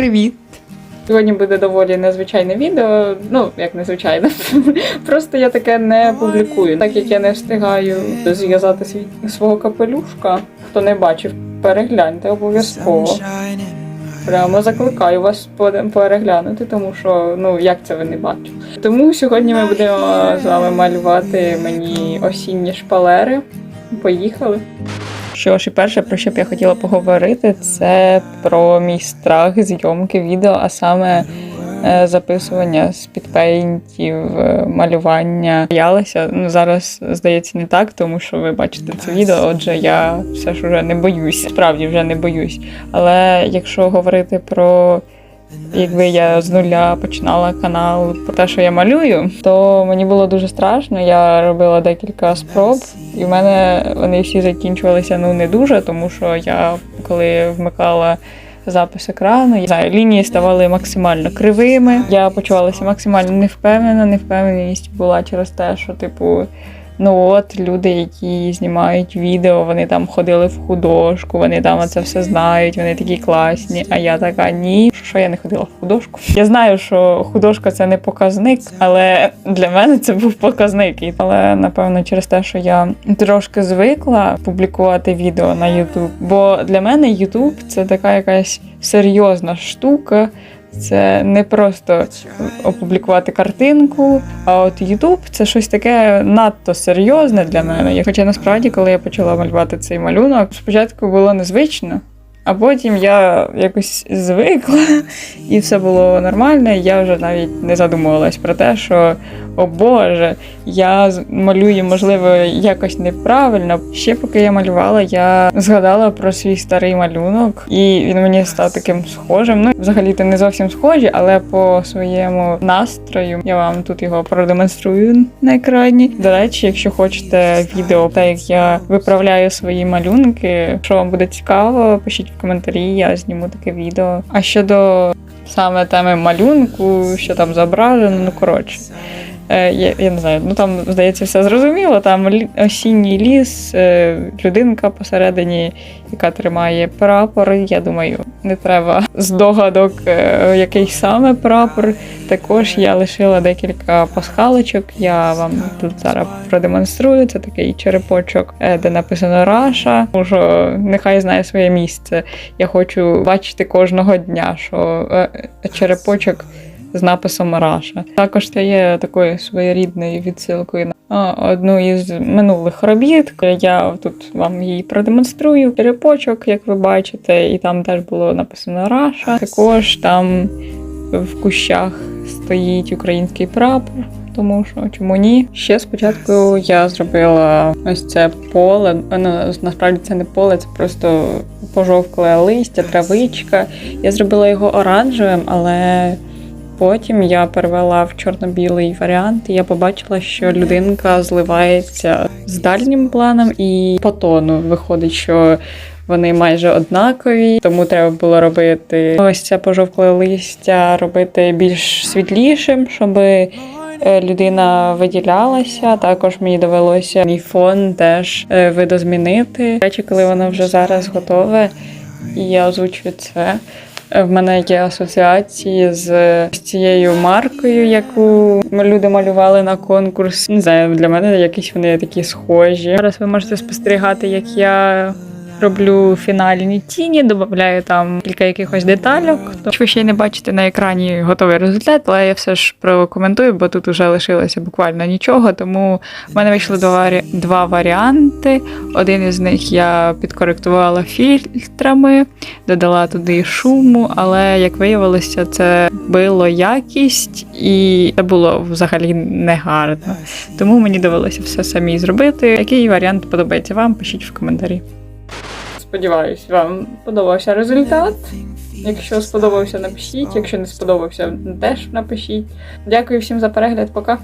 привіт! Сьогодні буде доволі незвичайне відео. Ну, як незвичайне. Просто я таке не публікую. Так як я не встигаю зв'язати свій свого капелюшка. Хто не бачив, перегляньте обов'язково. Прямо закликаю вас переглянути, тому що ну як це ви не бачите. Тому сьогодні ми будемо з вами малювати мені осінні шпалери. Поїхали. Що ж, і перше, про що б я хотіла поговорити, це про мій страх зйомки відео, а саме е, записування з підпейнтів, е, малювання. Боялася. Ну зараз здається не так, тому що ви бачите це відео. Отже, я все ж уже не боюсь. Справді вже не боюсь. Але якщо говорити про якби я з нуля починала канал про те, що я малюю, то мені було дуже страшно. Я робила декілька спроб, і в мене вони всі закінчувалися ну не дуже, тому що я коли вмикала. Запис екрану, я знаю, лінії ставали максимально кривими. Я почувалася максимально невпевнена. Невпевненість була через те, що, типу, ну от люди, які знімають відео, вони там ходили в художку, вони там це все знають, вони такі класні. А я така ні, що я не ходила в художку. Я знаю, що художка це не показник, але для мене це був показник. Але напевно через те, що я трошки звикла публікувати відео на YouTube, бо для мене YouTube це така якась серйозна штука. Це не просто опублікувати картинку, а от Ютуб це щось таке надто серйозне для мене. Хоча насправді, коли я почала малювати цей малюнок, спочатку було незвично, а потім я якось звикла, і все було нормально. і Я вже навіть не задумувалась про те, що о Боже, я малюю, можливо, якось неправильно. Ще поки я малювала, я згадала про свій старий малюнок, і він мені став таким схожим. Ну, взагалі-то не зовсім схожі, але по своєму настрою я вам тут його продемонструю на екрані. До речі, якщо хочете відео, так як я виправляю свої малюнки, що вам буде цікаво, пишіть в коментарі, я зніму таке відео. А щодо саме теми малюнку, що там зображено, ну коротше. Е, Я, я не знаю, ну там здається все зрозуміло. Там осінній ліс, е, людинка посередині, яка тримає прапор. Я думаю, не треба здогадок, е, який саме прапор. Також я лишила декілька пасхалочок. Я вам тут зараз продемонструю. Це такий черепочок, де написано Раша. Що нехай знає своє місце. Я хочу бачити кожного дня, що черепочок з написом Раша. Також це є такою своєрідною відсилкою на одну із минулих робіт. Я тут вам її продемонструю. Черепочок, як ви бачите, і там теж було написано Раша. Також там в кущах стоїть український прапор. Тому що чому ні? Ще спочатку я зробила ось це поле. Ну, насправді це не поле, це просто пожовкле листя, травичка. Я зробила його оранжевим, але потім я перевела в чорно-білий варіант, і я побачила, що людинка зливається з дальнім планом і по тону. Виходить, що вони майже однакові, тому треба було робити ось це пожовкле листя, робити більш світлішим, щоб людина виділялася. Також мені довелося мій фон теж е, видозмінити. До Речі, коли воно вже зараз готове, і я озвучую це. Е, В мене є асоціації з цією маркою, яку люди малювали на конкурс. Не знаю, для мене якісь вони такі схожі. Зараз ви можете спостерігати, як я роблю фінальні тіні, додаю там кілька якихось детальок. То ви ще й не бачите на екрані готовий результат, але я все ж прокоментую, бо тут уже лишилося буквально нічого. Тому в мене вийшли два, два варіанти. Один із них я підкоректувала фільтрами, додала туди шуму, але як виявилося, це било якість і це було взагалі негарно. Тому мені довелося все самі зробити. Який варіант подобається вам? Пишіть в коментарі. Сподіваюсь, вам подобався результат. Якщо сподобався, напишіть. Якщо не сподобався, теж напишіть. Дякую всім за перегляд. Пока.